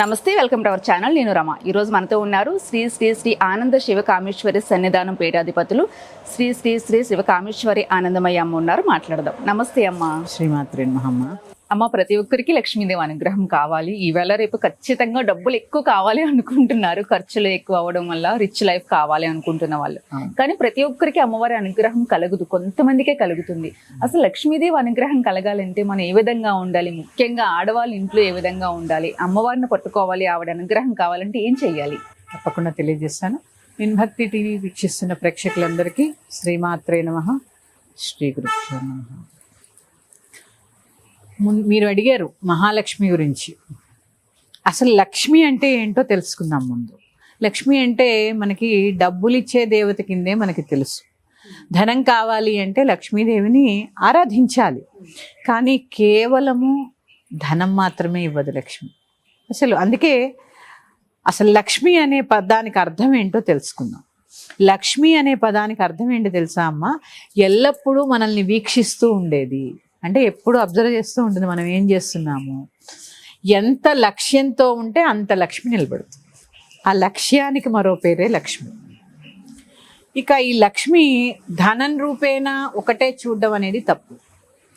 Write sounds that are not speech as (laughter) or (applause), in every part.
నమస్తే welcome to our channel. నేను రమ. ఈ రోజు మనతో ఉన్నారు శ్రీ శ్రీ శ్రీ ఆనంద శివకామేశ్వరి సన్నిధానం పీఠాధిపతులు శ్రీ శ్రీ శ్రీ శివకామేశ్వరి ఆనందమయ్య అమ్మ ఉన్నారు. మాట్లాడదాం. నమస్తే అమ్మ. శ్రీమాత్రి మహమ్మ అమ్మ ప్రతి ఒక్కరికి లక్ష్మీదేవి అనుగ్రహం కావాలి. ఈవేళ రేపు ఖచ్చితంగా డబ్బులు ఎక్కువ కావాలి అనుకుంటున్నారు. ఖర్చులు ఎక్కువ అవ్వడం వల్ల రిచ్ లైఫ్ కావాలి అనుకుంటున్న వాళ్ళు. కానీ ప్రతి ఒక్కరికి అమ్మవారి అనుగ్రహం కలుగుదు. కొంతమందికే కలుగుతుంది. అసలు లక్ష్మీదేవి అనుగ్రహం కలగాలంటే మనం ఏ విధంగా ఉండాలి? ముఖ్యంగా ఆడవాళ్ళ ఇంట్లో ఏ విధంగా ఉండాలి? అమ్మవారిని పట్టుకోవాలి ఆవిడ అనుగ్రహం కావాలంటే ఏం చెయ్యాలి తప్పకుండా తెలియజేస్తాను. నేను భక్తి టీవీ వీక్షిస్తున్న ప్రేక్షకులందరికీ శ్రీమాత్రే నమ. శ్రీ గురుభ్యో నమః. మున్- మీరు అడిగారు మహాలక్ష్మి గురించి. అసలు లక్ష్మి అంటే ఏంటో తెలుసుకుందాం ముందు. లక్ష్మి అంటే మనకి డబ్బులు ఇచ్చే దేవత కిందే మనకి తెలుసు. ధనం కావాలి అంటే లక్ష్మీదేవిని ఆరాధించాలి. కానీ కేవలము ధనం మాత్రమే ఇవ్వదు లక్ష్మి. అసలు అందుకే అసలు లక్ష్మి అనే పదానికి అర్థం ఏంటో తెలుసుకుందాం. లక్ష్మి అనే పదానికి అర్థం ఏంటో తెలుసా అమ్మ? ఎల్లప్పుడూ మనల్ని వీక్షిస్తూ ఉండేది. అంటే ఎప్పుడు అబ్జర్వ్ చేస్తూ ఉంటుంది మనం ఏం చేస్తున్నాము? ఎంత లక్ష్యంతో ఉంటే అంత లక్ష్మి నిలబడుతుంది. ఆ లక్ష్యానికి మరో పేరే లక్ష్మి. ఇక ఈ లక్ష్మి ధనం రూపేణా ఒకటే చూడడం అనేది తప్పు.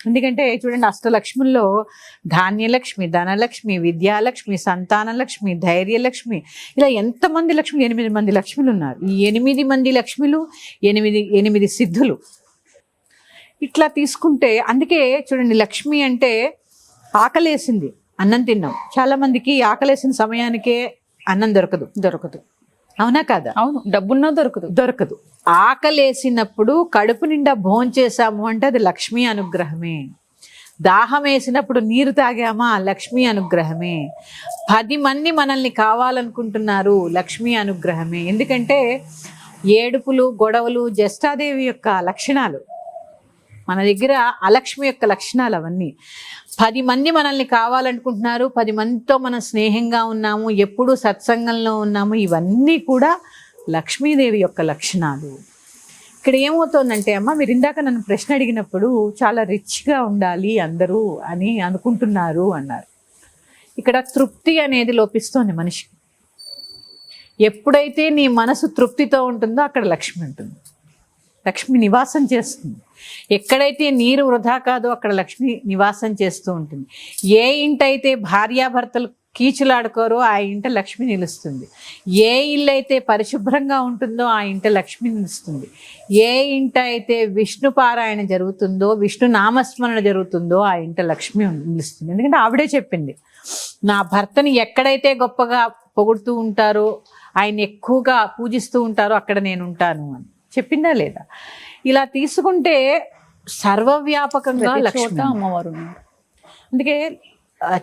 ఎందుకంటే చూడండి అష్టలక్ష్ముల్లో ధాన్యలక్ష్మి ధనలక్ష్మి విద్యాలక్ష్మి సంతానలక్ష్మి ధైర్యలక్ష్మి ఇలా ఎంతమంది లక్ష్మి ఎనిమిది మంది లక్ష్మిలు ఉన్నారు. ఈ ఎనిమిది మంది లక్ష్మిలు ఎనిమిది ఎనిమిది సిద్ధులు. ఇట్లా తీసుకుంటే అందుకే చూడండి లక్ష్మి అంటే ఆకలేసింది అన్నం తిన్నాం. చాలా మందికి ఆకలేసిన సమయానికే అన్నం దొరకదు. దొరకదు. అవునా కాదా? అవును డబ్బున్నా దొరకదు. దొరకదు. ఆకలేసినప్పుడు కడుపు నిండా భోంచేసాము అంటే అది లక్ష్మీ అనుగ్రహమే. దాహం వేసినప్పుడు నీరు తాగామా? లక్ష్మీ అనుగ్రహమే. పది మంది మనల్ని కావాలనుకుంటున్నారు లక్ష్మీ అనుగ్రహమే. ఎందుకంటే ఏడుపులు గొడవలు జ్యేష్ఠాదేవి యొక్క లక్షణాలు. మన దగ్గర అలక్ష్మి యొక్క లక్షణాలు అవన్నీ. పది మంది మనల్ని కావాలనుకుంటున్నారు పది మందితో మనం స్నేహంగా ఉన్నాము ఎప్పుడూ సత్సంగంలో ఉన్నాము ఇవన్నీ కూడా లక్ష్మీదేవి యొక్క లక్షణాలు. ఇక్కడ ఏమవుతోందంటే అమ్మ మీరు ఇందాక నన్ను ప్రశ్న అడిగినప్పుడు చాలా రిచ్గా ఉండాలి అందరూ అని అనుకుంటున్నారు అన్నారు. ఇక్కడ తృప్తి అనేది లోపిస్తోంది మనిషికి. ఎప్పుడైతే నీ మనసు తృప్తితో ఉంటుందో అక్కడ లక్ష్మి ఉంటుంది. లక్ష్మి నివాసం చేస్తుంది. ఎక్కడైతే నీరు వృధా కాదో అక్కడ లక్ష్మి నివాసం చేస్తూ ఉంటుంది. ఏ ఇంటైతే భార్యాభర్తలు కీచులాడుకోరో ఆ ఇంట లక్ష్మి నిలుస్తుంది. ఏ ఇల్లు అయితే పరిశుభ్రంగా ఉంటుందో ఆ ఇంట లక్ష్మి నిలుస్తుంది. ఏ ఇంట అయితే విష్ణు పారాయణ జరుగుతుందో విష్ణు నామస్మరణ జరుగుతుందో ఆ ఇంట లక్ష్మి నిలుస్తుంది. ఎందుకంటే ఆవిడే చెప్పింది నా భర్తని ఎక్కడైతే గొప్పగా పొగుడుతూ ఉంటారో ఆయన ఎక్కువగా పూజిస్తూ ఉంటారో అక్కడ నేను ఉంటాను అని. చెప్పిందా లేదా? ఇలా తీసుకుంటే సర్వవ్యాపకంగా లక్ష్మి అమ్మవారు అందుకే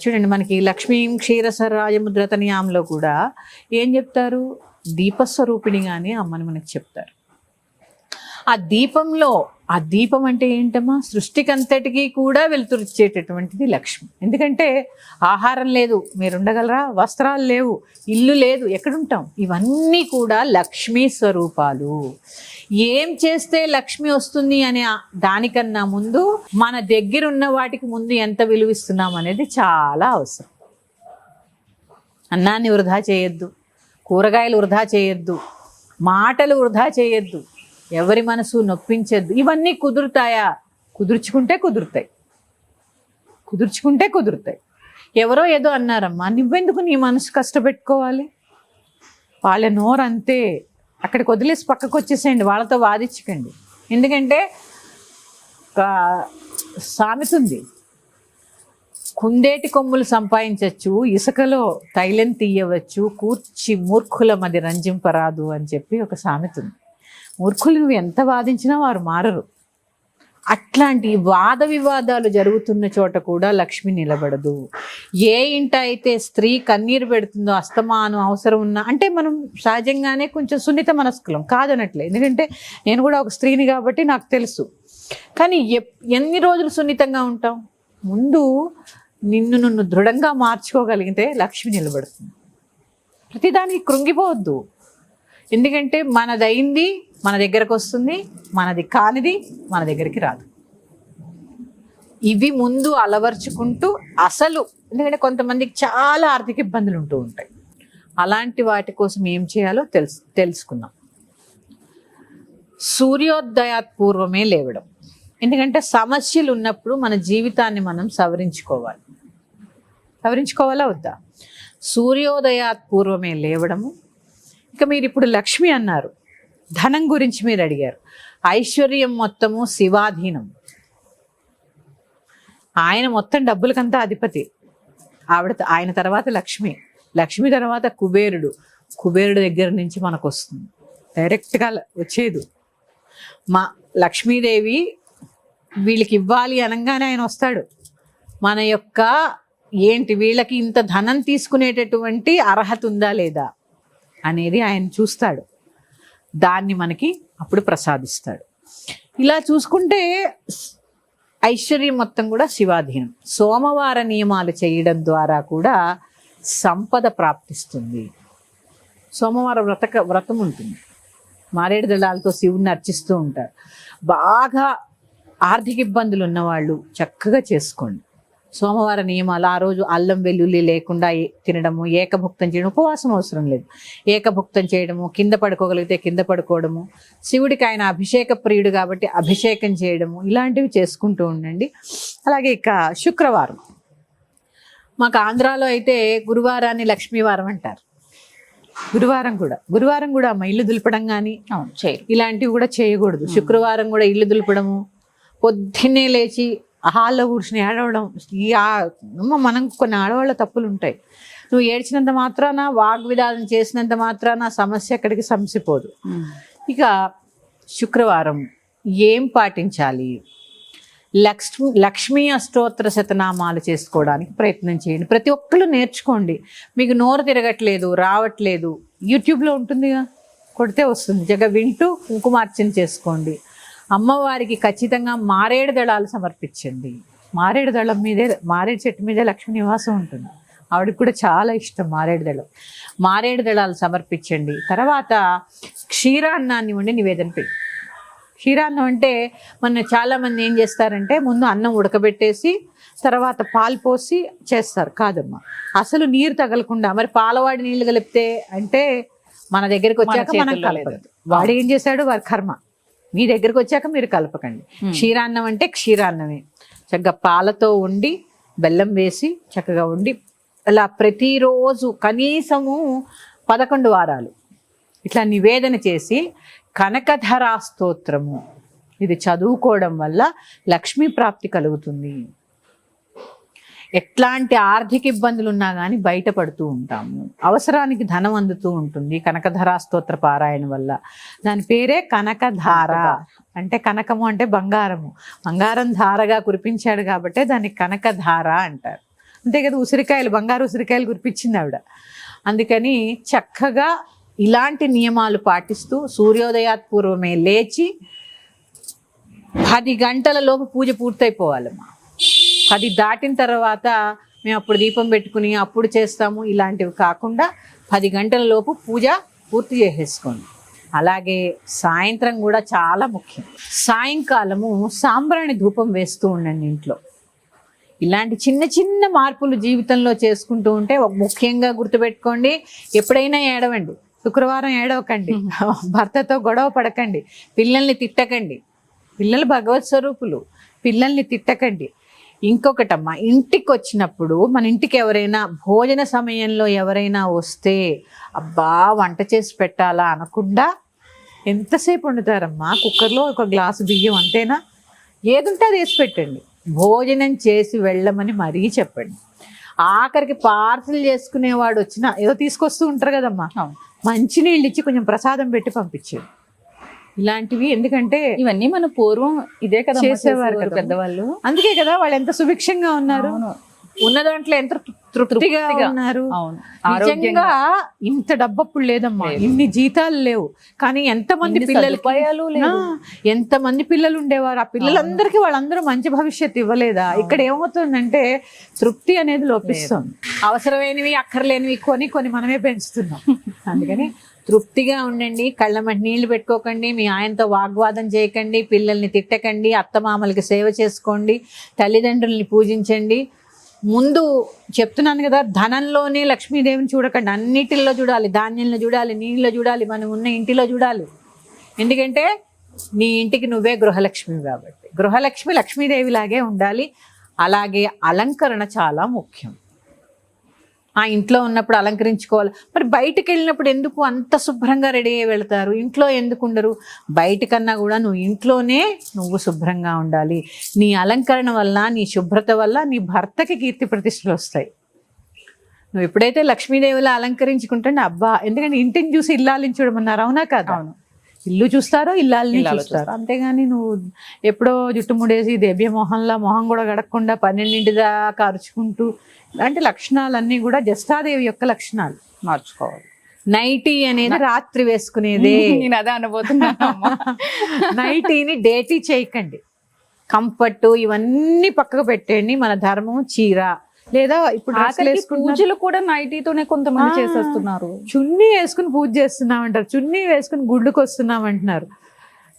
చూడండి మనకి లక్ష్మీ క్షీరసర రాజముద్రతనియాంలో కూడా ఏం చెప్తారు? దీపస్వరూపిణిగానే అమ్మని మనకి చెప్తారు. ఆ దీపంలో ఆ దీపం అంటే ఏంటమ్మా? సృష్టికంతటికి కూడా వెలుతురిచ్చేటటువంటిది లక్ష్మి. ఎందుకంటే ఆహారం లేదు మీరు ఉండగలరా వస్త్రాలు లేవు ఇల్లు లేదు ఎక్కడుంటాం? ఇవన్నీ కూడా లక్ష్మీ స్వరూపాలు. ఏం చేస్తే లక్ష్మి వస్తుంది అనే దానికన్నా ముందు మన దగ్గర ఉన్న వాటికి ముందు ఎంత విలువిస్తున్నాం అనేది చాలా అవసరం. అన్నాన్ని వృధా చేయొద్దు కూరగాయలు వృధా చేయొద్దు మాటలు వృధా చేయొద్దు. ఎవరి మనసు నొప్పించద్దు. ఇవన్నీ కుదురుతాయా? కుదుర్చుకుంటే కుదురుతాయి. కుదుర్చుకుంటే కుదురుతాయి. ఎవరో ఏదో అన్నారమ్మా నువ్వెందుకు నీ మనసు కష్టపెట్టుకోవాలి? వాళ్ళ నోరు అంతే అక్కడికి వదిలేసి పక్కకు వచ్చేసేయండి వాళ్ళతో వాదించకండి. ఎందుకంటే ఒక సామెత ఉంది. కుందేటి కొమ్ములు సంపాదించవచ్చు ఇసుకలో తైలం తీయవచ్చు కూర్చి మూర్ఖుల మది రంజింపరాదు అని చెప్పి ఒక సామెత ఉంది. మూర్ఖులు నువ్వు ఎంత వాదించినా వారు మారరు. అట్లాంటి వాద వివాదాలు జరుగుతున్న చోట కూడా లక్ష్మి నిలబడదు. ఏ ఇంట అయితే స్త్రీ కన్నీరు పెడుతుందో అస్తమానం అవసరం ఉన్నా అంటే మనం సహజంగానే కొంచెం సున్నిత మనస్కులం కాదనట్లే. ఎందుకంటే నేను కూడా ఒక స్త్రీని కాబట్టి నాకు తెలుసు. కానీ ఎప్- ఎన్ని రోజులు సున్నితంగా ఉంటాం ముందు నిన్ను నన్ను దృఢంగా మార్చుకోగలిగితే లక్ష్మి నిలబడుతుంది. ప్రతిదానికి కృంగిపోవద్దు. ఎందుకంటే మనదైంది మన దగ్గరకు వస్తుంది మనది కానిది మన దగ్గరికి రాదు. ఇవి ముందు అలవర్చుకుంటూ అసలు ఎందుకంటే కొంతమందికి చాలా ఆర్థిక ఇబ్బందులు ఉంటూ ఉంటాయి. అలాంటి వాటి కోసం ఏం చేయాలో తెలుసు తెలుసుకుందాం. సూర్యోదయాత్ పూర్వమే లేవడం. ఎందుకంటే సమస్యలు ఉన్నప్పుడు మన జీవితాన్ని మనం సవరించుకోవాలి. సవరించుకోవాలా వద్దా? సూర్యోదయాత్ పూర్వమే లేవడము. ఇక మీరు ఇప్పుడు లక్ష్మి అన్నారు. ధనం గురించి మీరు అడిగారు. ఐశ్వర్యం మొత్తము శివాధీనం. ఆయన మొత్తం డబ్బులకంతా అధిపతి. ఆవిడ ఆయన తర్వాత లక్ష్మి. లక్ష్మి తర్వాత కుబేరుడు. కుబేరుడు దగ్గర నుంచి మనకు వస్తుంది డైరెక్ట్గా వచ్చేది. మా లక్ష్మీదేవి వీళ్ళకి ఇవ్వాలి అనగానే ఆయన వస్తాడు. మన యొక్క ఏంటి వీళ్ళకి ఇంత ధనం తీసుకునేటటువంటి అర్హత ఉందా లేదా అనేది ఆయన చూస్తాడు. దాన్ని మనకి అప్పుడు ప్రసాదిస్తాడు. ఇలా చూసుకుంటే ఐశ్వర్యం మొత్తం కూడా శివాధీనం. సోమవార నియమాలు చేయడం ద్వారా కూడా సంపద ప్రాప్తిస్తుంది. సోమవారం వ్రతక వ్రతం ఉంటుంది. మారేడు దళాలతో శివుణ్ణి అర్చిస్తూ ఉంటారు. బాగా ఆర్థిక ఇబ్బందులు ఉన్నవాళ్ళు చక్కగా చేసుకోండి. సోమవార నియమాలు ఆ రోజు అల్లం వెల్లుల్లి లేకుండా తినడము ఏకభుక్తం చేయడం ఉపవాసం అవసరం లేదు. ఏకభుక్తం చేయడము కింద పడుకోగలిగితే కింద పడుకోవడము శివుడికి ఆయన అభిషేక ప్రియుడు కాబట్టి అభిషేకం చేయడము ఇలాంటివి చేసుకుంటూ ఉండండి. అలాగే ఇక శుక్రవారం. మాకు ఆంధ్రాలో అయితే గురువారాన్ని లక్ష్మీవారం అంటారు. గురువారం కూడా. గురువారం కూడా అమ్మ ఇల్లు దులపడం కానీ ఇలాంటివి కూడా చేయకూడదు. శుక్రవారం కూడా ఇల్లు దులపడము. పొద్దున్నే లేచి హాల్లో కూర్చుని ఏడవడం. అమ్మ మనం కొన్ని ఆడవాళ్ళ తప్పులు ఉంటాయి నువ్వు ఏడ్చినంత మాత్రాన వాగ్విదానం చేసినంత మాత్రాన సమస్య అక్కడికి సమసిపోదు ఇక శుక్రవారం ఏం పాటించాలి? లక్ష్మి లక్ష్మీ అష్టోత్తర శతనామాలు చేసుకోవడానికి ప్రయత్నం చేయండి. ప్రతి ఒక్కరు నేర్చుకోండి. మీకు నోరు తిరగట్లేదు రావట్లేదు. యూట్యూబ్లో ఉంటుందిగా. కొడితే వస్తుంది. జగ వింటూ కుంకుమార్చన చేసుకోండి. అమ్మవారికి ఖచ్చితంగా మారేడు దళాలు సమర్పించండి మారేడు దళం మీదే మారేడు చెట్టు మీదే లక్ష్మీ నివాసం ఉంటుంది. ఆవిడకి కూడా చాలా ఇష్టం మారేడు దళం. మారేడు దళాలు సమర్పించండి. తర్వాత క్షీరాన్నాన్ని వండి నివేదన పెట్టి క్షీరాన్నం అంటే మన చాలా మంది ఏం చేస్తారంటే ముందు అన్నం ఉడకబెట్టేసి తర్వాత పాలు పోసి చేస్తారు. కాదమ్మా. అసలు నీరు తగలకుండా మరి పాలవాడి నీళ్ళు కలిపితే అంటే మన దగ్గరికి వచ్చాక మనం కలపదు వాడు ఏం చేశాడు? వారి కర్మ. మీ దగ్గరికి వచ్చాక మీరు కలపకండి. క్షీరాన్నం అంటే క్షీరాన్నమే. చక్కగా పాలతో ఉండి బెల్లం వేసి చక్కగా ఉండి అలా ప్రతిరోజు కనీసము పదకొండు వారాలు ఇట్లా నివేదన చేసి కనకధరా స్తోత్రము. ఇది చదువుకోవడం వల్ల లక్ష్మీ ప్రాప్తి కలుగుతుంది. ఎట్లాంటి ఆర్థిక ఇబ్బందులు ఉన్నా కానీ బయటపడుతూ ఉంటాము. అవసరానికి ధనం అందుతూ ఉంటుంది. కనకధరా స్తోత్ర పారాయణ వల్ల. దాని పేరే కనకధార. అంటే కనకము అంటే బంగారము. బంగారం ధారగా కురిపించాడు కాబట్టి దాన్ని కనకధార అంటారు. అంతే కదా ఉసిరికాయలు బంగారు ఉసిరికాయలు కురిపించింది ఆవిడ. అందుకని చక్కగా ఇలాంటి నియమాలు పాటిస్తూ సూర్యోదయాత్ పూర్వమే లేచి పది గంటల లోపు పూజ పూర్తయిపోవాలమ్మా. పది దాటిన తర్వాత మేము అప్పుడు దీపం పెట్టుకుని అప్పుడు చేస్తాము. ఇలాంటివి కాకుండా పది గంటల లోపు పూజ పూర్తి చేసేసుకోండి. అలాగే సాయంత్రం కూడా చాలా ముఖ్యం. సాయంకాలము సాంబ్రాణి ధూపం వేస్తూ ఉండండి ఇంట్లో. ఇలాంటి చిన్న చిన్న మార్పులు జీవితంలో చేసుకుంటూ ఉంటే ఒక ముఖ్యంగా గుర్తుపెట్టుకోండి ఎప్పుడైనా ఏడవండి. శుక్రవారం ఏడవకండి. (laughs) భర్తతో గొడవ పడకండి. పిల్లల్ని తిట్టకండి. పిల్లలు భగవత్ స్వరూపులు. పిల్లల్ని తిట్టకండి. ఇంకొకటమ్మా ఇంటికి వచ్చినప్పుడు మన ఇంటికి ఎవరైనా భోజన సమయంలో ఎవరైనా వస్తే అబ్బా వంట చేసి పెట్టాలా అనకుండా ఎంతసేపు వండుతారమ్మా? కుక్కర్లో ఒక గ్లాసు బియ్యం అంతేనా? ఏదుంటే అది వేసి పెట్టండి. భోజనం చేసి వెళ్ళమని మరీ చెప్పండి. ఆఖరికి పార్సిల్ చేసుకునేవాడు వచ్చినా ఏదో తీసుకొస్తూ ఉంటారు కదమ్మా. మంచినీళ్ళు ఇచ్చి కొంచెం ప్రసాదం పెట్టి పంపించేది ఇలాంటివి. ఎందుకంటే ఇవన్నీ మన పూర్వం ఇదే కదా చేసేవారు. పెద్దవాళ్ళు. అందుకే కదా వాళ్ళు ఎంత సుభిక్షంగా ఉన్నారు. ఉన్న దాంట్లో ఎంత తృప్తిగా. ఉన్నారు. నిజంగా ఇంత డబ్బప్పుడు లేదమ్మా. ఇన్ని జీతాలు లేవు. కానీ ఎంతమంది సదుపాయాలు లేవు. ఆ, ఎంతమంది పిల్లలు ఉండేవారు ఆ పిల్లలందరికీ వాళ్ళందరూ మంచి భవిష్యత్తు ఇవ్వలేదా? ఇక్కడ ఏమవుతుందంటే తృప్తి అనేది లోపిస్తుంది. అవసరమైనవి అక్కర్లేనివి కొని కొని మనమే పెంచుతున్నాం. (laughs) అందుకని తృప్తిగా ఉండండి కళ్ళ మట్టి నీళ్ళు పెట్టుకోకండి మీ ఆయనతో వాగ్వాదం చేయకండి పిల్లల్ని తిట్టకండి అత్తమామలకి సేవ చేసుకోండి తల్లిదండ్రుల్ని పూజించండి. ముందు చెప్తున్నాను కదా ధనంలోనే లక్ష్మీదేవిని చూడకండి అన్నిటిల్లో చూడాలి ధాన్యంలో చూడాలి నీళ్ళలో చూడాలి మనం ఉన్న ఇంటిలో చూడాలి. ఎందుకంటే నీ ఇంటికి నువ్వే గృహలక్ష్మి కాబట్టి. గృహలక్ష్మి లక్ష్మీదేవిలాగే ఉండాలి అలాగే అలంకరణ చాలా ముఖ్యం. ఆ ఇంట్లో ఉన్నప్పుడు అలంకరించుకోవాలి. మరి బయటకు వెళ్ళినప్పుడు ఎందుకు అంత శుభ్రంగా రెడీ అయ్యి వెళ్తారు? ఇంట్లో ఎందుకు ఉండరు? బయటకన్నా కూడా నువ్వు ఇంట్లోనే నువ్వు శుభ్రంగా ఉండాలి. నీ అలంకరణ వల్ల నీ శుభ్రత వల్ల నీ భర్తకి కీర్తి ప్రతిష్టలు వస్తాయి. నువ్వు ఎప్పుడైతే లక్ష్మీదేవిలా అలంకరించుకుంటే అబ్బా ఎందుకంటే ఇంటిని చూసి ఇల్లాలని చూడమన్నారు. అవునా కాదు? అవును. ఇల్లు చూస్తారో ఇల్లాలని ఇల్లాలు చూస్తారు? అంతేగాని నువ్వు ఎప్పుడో జుట్టు ముడేసి దేవ్య మొహంలా మొహం కూడా గడకుండా పన్నెండింటి దాకా అరుచుకుంటూ ఇలాంటి లక్షణాలన్నీ కూడా జస్టాదేవి యొక్క లక్షణాలు. మార్చుకోవాలి. నైటీ అనేది రాత్రి వేసుకునేదే. (laughs) నేను అదే అనబోతున్నాను అమ్మా. (laughs) నైటీని డేటీ చేయకండి. కంఫర్ట్ ఇవన్నీ పక్కకు పెట్టండి మన ధర్మం చీర. లేదా ఇప్పుడు. పూజలు కూడా నైటీతోనే కొంతమంది చేసేస్తున్నారు. చున్నీ వేసుకుని పూజ చేస్తున్నాం అంటారు. చున్నీ వేసుకుని గుళ్ళకి వస్తున్నాం అంటున్నారు.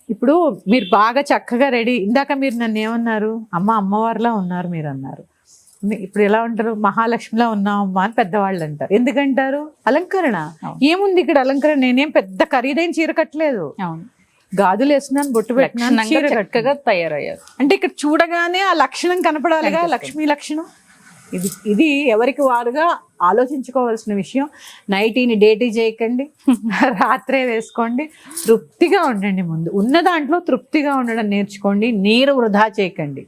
ఇప్పుడు మీరు బాగా చక్కగా రెడీ. ఇందాక మీరు నన్ను ఏమన్నారు? అమ్మ అమ్మవారిలా ఉన్నారు మీరు అన్నారు ఇప్పుడు ఎలా ఉంటారు? మహాలక్ష్మిలా ఉన్నామమ్మా అని పెద్దవాళ్ళు అంటారు. ఎందుకంటారు? అలంకరణ. ఏముంది ఇక్కడ అలంకరణ? నేనేం పెద్ద ఖరీదైన చీర కట్టలేదు. అవును. గాజులు వేసినాను బొట్టు పెట్టినాను చీర కట్టాను చక్కగా తయారయ్యారు. అంటే ఇక్కడ చూడగానే ఆ లక్షణం కనపడాలిగా లక్ష్మీ లక్షణం? ఇది ఇది ఎవరికి వారుగా ఆలోచించుకోవాల్సిన విషయం. నైటీని డేటీ చేయకండి (laughs) రాత్రే వేసుకోండి తృప్తిగా ఉండండి ముందు. ఉన్న దాంట్లో తృప్తిగా ఉండడం నేర్చుకోండి నీరు వృధా చేయకండి.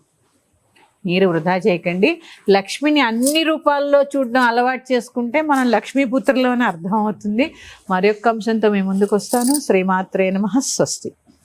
నీరు వృధా చేయకండి. లక్ష్మిని అన్ని రూపాల్లో చూడడం అలవాటు చేసుకుంటే మనం లక్ష్మీపుత్రలోనే అర్థం అర్థమవుతుంది మరొక అంశంతో మేము ముందుకు వస్తాను. శ్రీమాత్రే నమ స్వస్తి.